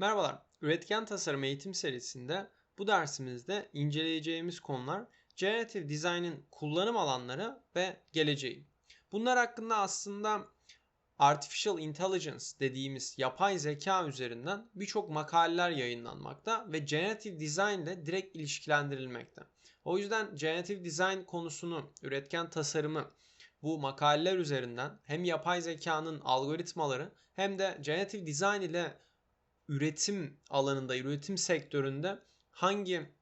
Merhabalar, Üretken Tasarım eğitim serisinde bu dersimizde inceleyeceğimiz konular Generative Design'in kullanım alanları ve geleceği. Bunlar hakkında aslında Artificial Intelligence dediğimiz yapay zeka üzerinden birçok makaleler yayınlanmakta ve Generative Design ile direkt ilişkilendirilmekte. O yüzden Generative Design konusunu, üretken tasarımı bu makaleler üzerinden hem yapay zekanın algoritmaları hem de Generative Design ile üretim alanında, üretim sektöründe hangi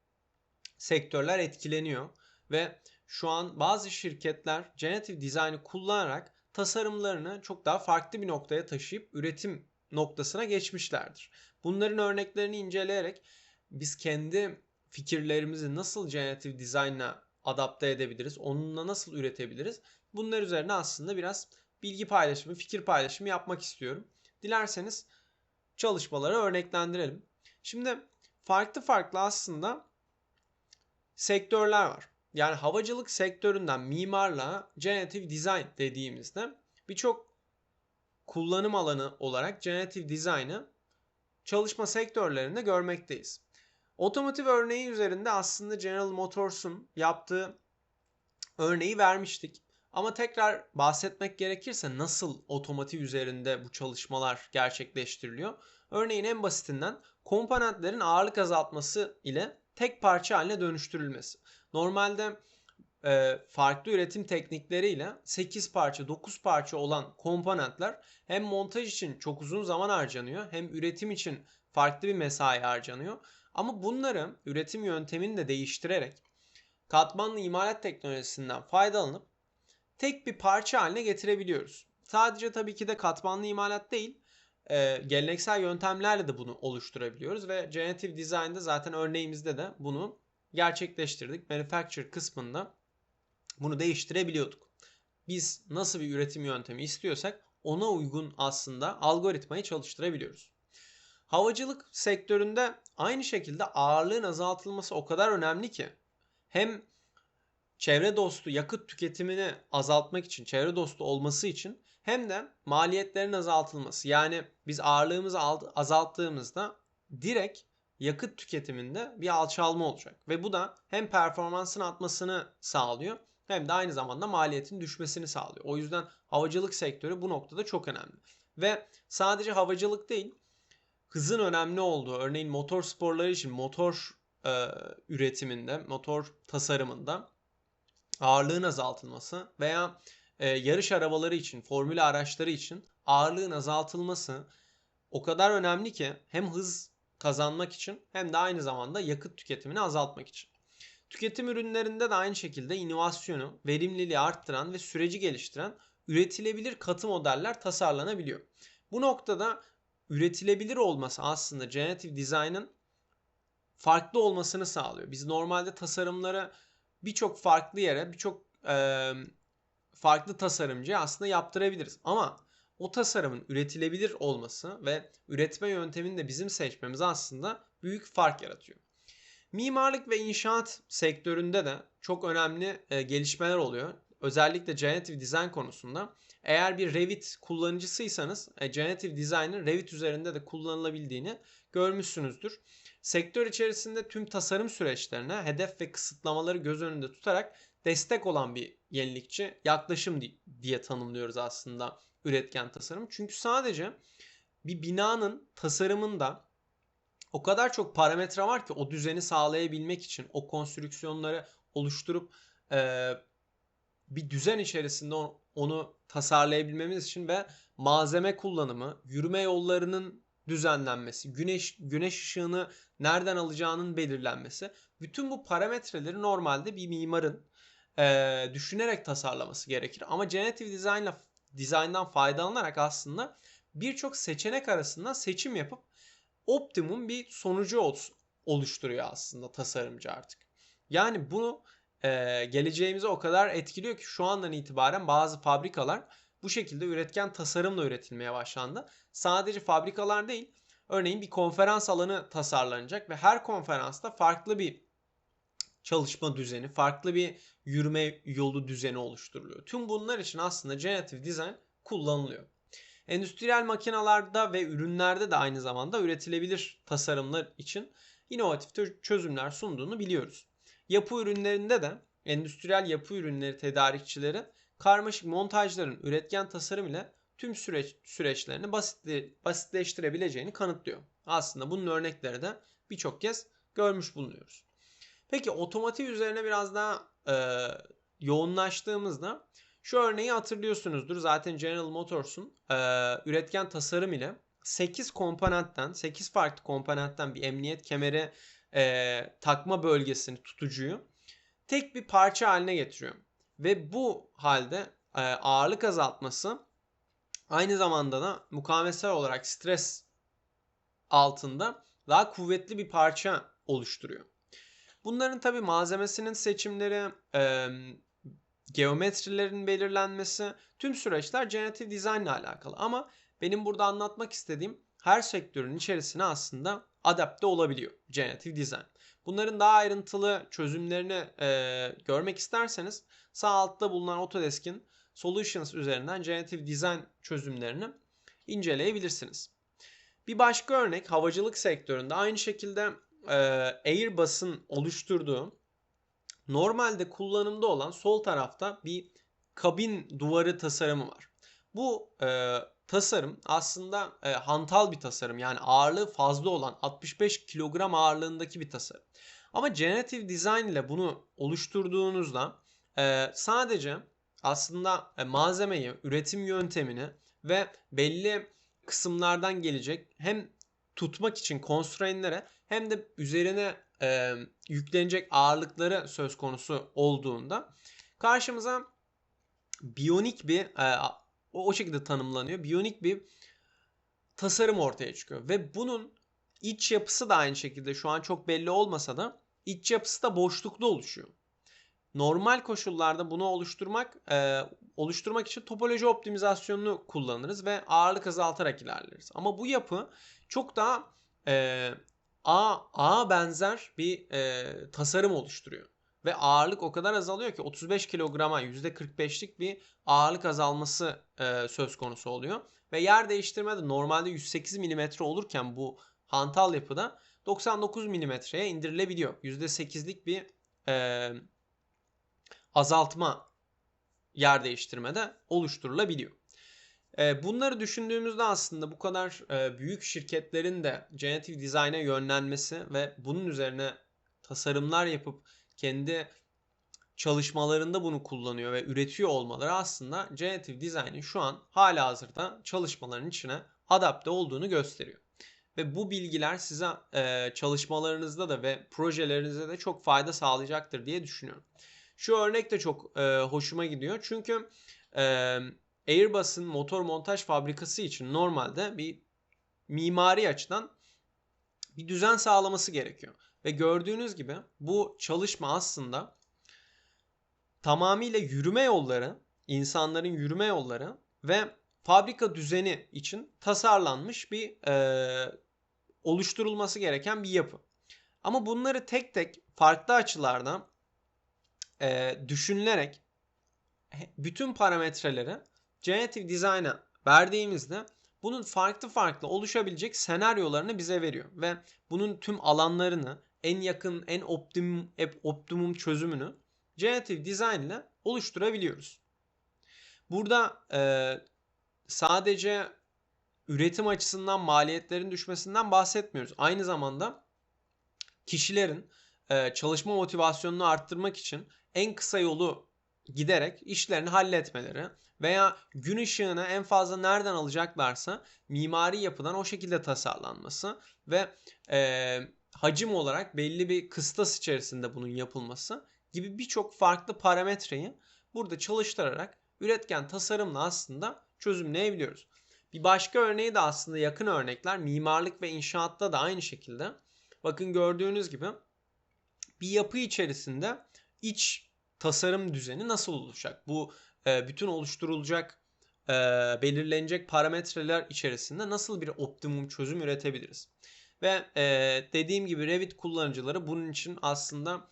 sektörler etkileniyor ve şu an bazı şirketler generative design'ı kullanarak tasarımlarını çok daha farklı bir noktaya taşıyıp üretim noktasına geçmişlerdir. Bunların örneklerini inceleyerek biz kendi fikirlerimizi nasıl generative design'la adapte edebiliriz, onunla nasıl üretebiliriz? Bunlar üzerine aslında biraz bilgi paylaşımı, fikir paylaşımı yapmak istiyorum. Dilerseniz çalışmaları örneklendirelim. Şimdi farklı farklı aslında sektörler var. Yani havacılık sektöründen mimarla generative design dediğimizde birçok kullanım alanı olarak generative design'ı çalışma sektörlerinde görmekteyiz. Otomotiv örneği üzerinde aslında General Motors'un yaptığı örneği vermiştik. Ama tekrar bahsetmek gerekirse nasıl otomotiv üzerinde bu çalışmalar gerçekleştiriliyor? Örneğin en basitinden komponentlerin ağırlık azaltması ile tek parça haline dönüştürülmesi. Normalde e, farklı üretim teknikleriyle 8 parça 9 parça olan komponentler hem montaj için çok uzun zaman harcanıyor hem üretim için farklı bir mesai harcanıyor. Ama bunları üretim yöntemini de değiştirerek katmanlı imalat teknolojisinden faydalanıp tek bir parça haline getirebiliyoruz. Sadece tabii ki de katmanlı imalat değil, e, geleneksel yöntemlerle de bunu oluşturabiliyoruz ve Generative Design'da zaten örneğimizde de bunu gerçekleştirdik. Manufacture kısmında bunu değiştirebiliyorduk. Biz nasıl bir üretim yöntemi istiyorsak ona uygun aslında algoritmayı çalıştırabiliyoruz. Havacılık sektöründe aynı şekilde ağırlığın azaltılması o kadar önemli ki hem çevre dostu yakıt tüketimini azaltmak için, çevre dostu olması için hem de maliyetlerin azaltılması. Yani biz ağırlığımızı azalttığımızda direkt yakıt tüketiminde bir alçalma olacak. Ve bu da hem performansın artmasını sağlıyor hem de aynı zamanda maliyetin düşmesini sağlıyor. O yüzden havacılık sektörü bu noktada çok önemli. Ve sadece havacılık değil, hızın önemli olduğu, örneğin motor sporları için motor e, üretiminde, motor tasarımında ağırlığın azaltılması veya e, yarış arabaları için, formül araçları için ağırlığın azaltılması o kadar önemli ki hem hız kazanmak için hem de aynı zamanda yakıt tüketimini azaltmak için. Tüketim ürünlerinde de aynı şekilde inovasyonu, verimliliği arttıran ve süreci geliştiren üretilebilir katı modeller tasarlanabiliyor. Bu noktada üretilebilir olması aslında generative design'ın farklı olmasını sağlıyor. Biz normalde tasarımları birçok farklı yere, birçok e, farklı tasarımcı aslında yaptırabiliriz. Ama o tasarımın üretilebilir olması ve üretme yöntemini de bizim seçmemiz aslında büyük fark yaratıyor. Mimarlık ve inşaat sektöründe de çok önemli e, gelişmeler oluyor. Özellikle generative design konusunda. Eğer bir Revit kullanıcısıysanız e, generative design'ın Revit üzerinde de kullanılabildiğini görmüşsünüzdür. Sektör içerisinde tüm tasarım süreçlerine hedef ve kısıtlamaları göz önünde tutarak destek olan bir yenilikçi yaklaşım diye tanımlıyoruz aslında üretken tasarım. Çünkü sadece bir binanın tasarımında o kadar çok parametre var ki o düzeni sağlayabilmek için o konstrüksiyonları oluşturup e, bir düzen içerisinde onu tasarlayabilmemiz için ve malzeme kullanımı, yürüme yollarının düzenlenmesi, güneş güneş ışığını nereden alacağının belirlenmesi. Bütün bu parametreleri normalde bir mimarın e, düşünerek tasarlaması gerekir. Ama generative design design'dan faydalanarak aslında birçok seçenek arasında seçim yapıp optimum bir sonucu oluşturuyor aslında tasarımcı artık. Yani bunu e, geleceğimize o kadar etkiliyor ki şu andan itibaren bazı fabrikalar bu şekilde üretken tasarımla üretilmeye başlandı. Sadece fabrikalar değil, örneğin bir konferans alanı tasarlanacak ve her konferansta farklı bir çalışma düzeni, farklı bir yürüme yolu düzeni oluşturuluyor. Tüm bunlar için aslında generative design kullanılıyor. Endüstriyel makinalarda ve ürünlerde de aynı zamanda üretilebilir tasarımlar için inovatif çözümler sunduğunu biliyoruz. Yapı ürünlerinde de endüstriyel yapı ürünleri tedarikçileri karmaşık montajların üretken tasarım ile tüm süreç süreçlerini basitle, basitleştirebileceğini kanıtlıyor. Aslında bunun örnekleri de birçok kez görmüş bulunuyoruz. Peki otomotiv üzerine biraz daha e, yoğunlaştığımızda şu örneği hatırlıyorsunuzdur. Zaten General Motors'un e, üretken tasarım ile 8 komponentten, 8 farklı komponentten bir emniyet kemeri e, takma bölgesini, tutucuyu tek bir parça haline getiriyor. Ve bu halde e, ağırlık azaltması aynı zamanda da mukavemetsel olarak stres altında daha kuvvetli bir parça oluşturuyor. Bunların tabi malzemesinin seçimleri, e, geometrilerin belirlenmesi tüm süreçler design ile alakalı. Ama benim burada anlatmak istediğim her sektörün içerisine aslında adapte olabiliyor generative design. Bunların daha ayrıntılı çözümlerini e, görmek isterseniz sağ altta bulunan Autodesk'in Solutions üzerinden generative design çözümlerini inceleyebilirsiniz. Bir başka örnek havacılık sektöründe aynı şekilde e, Airbus'un oluşturduğu normalde kullanımda olan sol tarafta bir kabin duvarı tasarımı var. Bu e, tasarım aslında e, hantal bir tasarım. Yani ağırlığı fazla olan 65 kilogram ağırlığındaki bir tasarım. Ama generative design ile bunu oluşturduğunuzda e, sadece aslında e, malzemeyi, üretim yöntemini ve belli kısımlardan gelecek hem tutmak için constraint'lere hem de üzerine e, yüklenecek ağırlıkları söz konusu olduğunda karşımıza biyonik bir e, o, o şekilde tanımlanıyor. Biyonik bir tasarım ortaya çıkıyor ve bunun iç yapısı da aynı şekilde şu an çok belli olmasa da iç yapısı da boşlukta oluşuyor. Normal koşullarda bunu oluşturmak e, oluşturmak için topoloji optimizasyonunu kullanırız ve ağırlık azaltarak ilerleriz. Ama bu yapı çok daha e, A, A benzer bir e, tasarım oluşturuyor. Ve ağırlık o kadar azalıyor ki 35 kilograma %45'lik bir ağırlık azalması e, söz konusu oluyor. Ve yer değiştirme de normalde 108 mm olurken bu hantal yapıda 99 mm'ye indirilebiliyor. %8'lik bir e, azaltma yer değiştirmede oluşturulabiliyor. E, bunları düşündüğümüzde aslında bu kadar e, büyük şirketlerin de generative design'e yönlenmesi ve bunun üzerine tasarımlar yapıp kendi çalışmalarında bunu kullanıyor ve üretiyor olmaları aslında generative design'in şu an hala hazırda çalışmaların içine adapte olduğunu gösteriyor. Ve bu bilgiler size e, çalışmalarınızda da ve projelerinizde de çok fayda sağlayacaktır diye düşünüyorum. Şu örnek de çok e, hoşuma gidiyor. Çünkü e, Airbus'un motor montaj fabrikası için normalde bir mimari açıdan bir düzen sağlaması gerekiyor. Ve gördüğünüz gibi bu çalışma aslında tamamıyla yürüme yolları, insanların yürüme yolları ve fabrika düzeni için tasarlanmış bir e, oluşturulması gereken bir yapı. Ama bunları tek tek farklı açılardan e, düşünülerek bütün parametreleri Generative Design'a verdiğimizde bunun farklı farklı oluşabilecek senaryolarını bize veriyor ve bunun tüm alanlarını en yakın en optimum optimum çözümünü Generative Design ile oluşturabiliyoruz. Burada e, sadece üretim açısından maliyetlerin düşmesinden bahsetmiyoruz. Aynı zamanda kişilerin e, çalışma motivasyonunu arttırmak için en kısa yolu giderek işlerini halletmeleri veya gün ışığını en fazla nereden alacaklarsa mimari yapıdan o şekilde tasarlanması ve e, hacim olarak belli bir kıstas içerisinde bunun yapılması gibi birçok farklı parametreyi burada çalıştırarak üretken tasarımla aslında çözümleyebiliyoruz. Bir başka örneği de aslında yakın örnekler mimarlık ve inşaatta da aynı şekilde. Bakın gördüğünüz gibi bir yapı içerisinde iç tasarım düzeni nasıl olacak? Bu bütün oluşturulacak e, belirlenecek parametreler içerisinde nasıl bir optimum çözüm üretebiliriz? Ve e, dediğim gibi Revit kullanıcıları bunun için aslında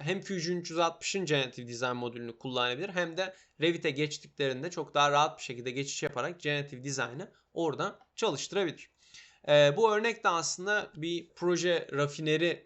hem Fusion 360'ın Generative Design modülünü kullanabilir hem de Revit'e geçtiklerinde çok daha rahat bir şekilde geçiş yaparak Generative Design'ı orada çalıştırabilir. Ee, bu örnek de aslında bir proje rafineri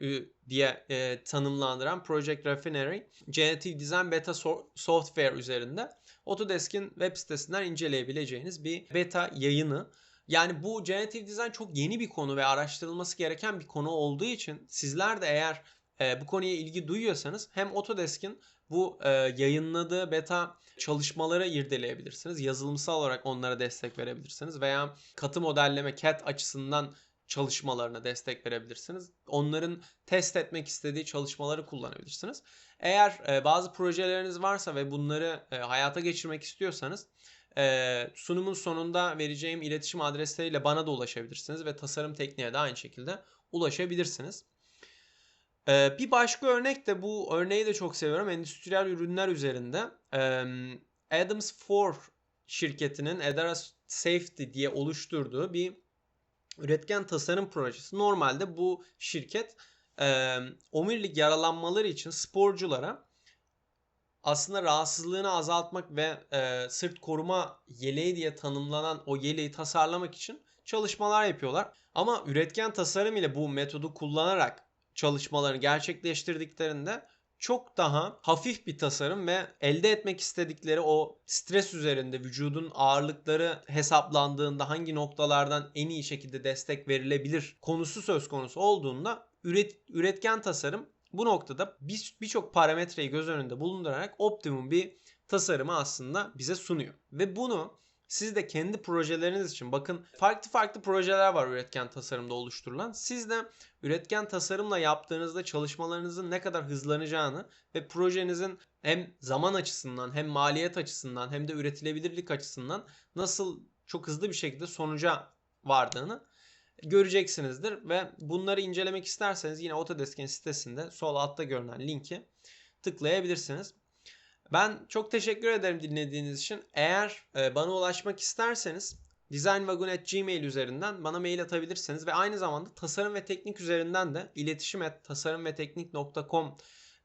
diye e, tanımlandıran Project Refinery Generative Design Beta so- Software üzerinde Autodesk'in web sitesinden inceleyebileceğiniz bir beta yayını. Yani bu Generative Design çok yeni bir konu ve araştırılması gereken bir konu olduğu için sizler de eğer e, bu konuya ilgi duyuyorsanız hem Autodesk'in bu e, yayınladığı beta çalışmaları irdeleyebilirsiniz. Yazılımsal olarak onlara destek verebilirsiniz veya katı modelleme CAD açısından çalışmalarına destek verebilirsiniz. Onların test etmek istediği çalışmaları kullanabilirsiniz. Eğer e, bazı projeleriniz varsa ve bunları e, hayata geçirmek istiyorsanız e, sunumun sonunda vereceğim iletişim adresleriyle bana da ulaşabilirsiniz ve tasarım tekniğe de aynı şekilde ulaşabilirsiniz. E, bir başka örnek de bu örneği de çok seviyorum. Endüstriyel ürünler üzerinde. E, Adams Ford şirketinin Edara Safety diye oluşturduğu bir üretken tasarım projesi. Normalde bu şirket e, omurilik yaralanmaları için sporculara aslında rahatsızlığını azaltmak ve e, sırt koruma yeleği diye tanımlanan o yeleği tasarlamak için çalışmalar yapıyorlar. Ama üretken tasarım ile bu metodu kullanarak çalışmalarını gerçekleştirdiklerinde çok daha hafif bir tasarım ve elde etmek istedikleri o stres üzerinde vücudun ağırlıkları hesaplandığında hangi noktalardan en iyi şekilde destek verilebilir konusu söz konusu olduğunda üret, üretken tasarım bu noktada birçok parametreyi göz önünde bulundurarak optimum bir tasarımı aslında bize sunuyor. Ve bunu siz de kendi projeleriniz için bakın farklı farklı projeler var üretken tasarımda oluşturulan. Siz de üretken tasarımla yaptığınızda çalışmalarınızın ne kadar hızlanacağını ve projenizin hem zaman açısından hem maliyet açısından hem de üretilebilirlik açısından nasıl çok hızlı bir şekilde sonuca vardığını göreceksinizdir ve bunları incelemek isterseniz yine Autodesk'in sitesinde sol altta görünen linki tıklayabilirsiniz. Ben çok teşekkür ederim dinlediğiniz için. Eğer e, bana ulaşmak isterseniz designwagon.gmail üzerinden bana mail atabilirsiniz ve aynı zamanda tasarım ve teknik üzerinden de iletişim et tasarımveteknik.com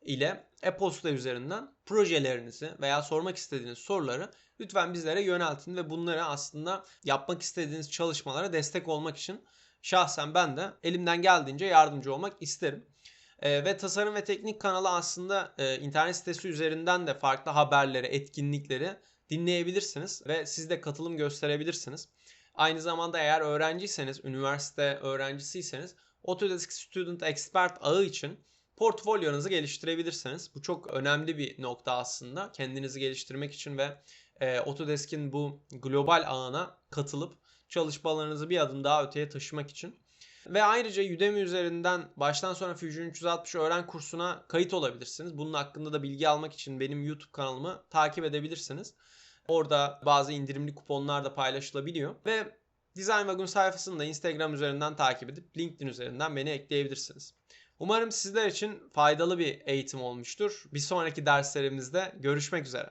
ile e-posta üzerinden projelerinizi veya sormak istediğiniz soruları lütfen bizlere yöneltin ve bunları aslında yapmak istediğiniz çalışmalara destek olmak için şahsen ben de elimden geldiğince yardımcı olmak isterim. E, ve tasarım ve teknik kanalı aslında e, internet sitesi üzerinden de farklı haberleri, etkinlikleri dinleyebilirsiniz ve siz de katılım gösterebilirsiniz. Aynı zamanda eğer öğrenciyseniz, üniversite öğrencisiyseniz Autodesk Student Expert ağı için portfolyonuzu geliştirebilirsiniz. Bu çok önemli bir nokta aslında. Kendinizi geliştirmek için ve e, Autodesk'in bu global ağına katılıp çalışmalarınızı bir adım daha öteye taşımak için. Ve ayrıca Udemy üzerinden baştan sona Fusion 360 öğren kursuna kayıt olabilirsiniz. Bunun hakkında da bilgi almak için benim YouTube kanalımı takip edebilirsiniz. Orada bazı indirimli kuponlar da paylaşılabiliyor. Ve Design Wagon sayfasını da Instagram üzerinden takip edip LinkedIn üzerinden beni ekleyebilirsiniz. Umarım sizler için faydalı bir eğitim olmuştur. Bir sonraki derslerimizde görüşmek üzere.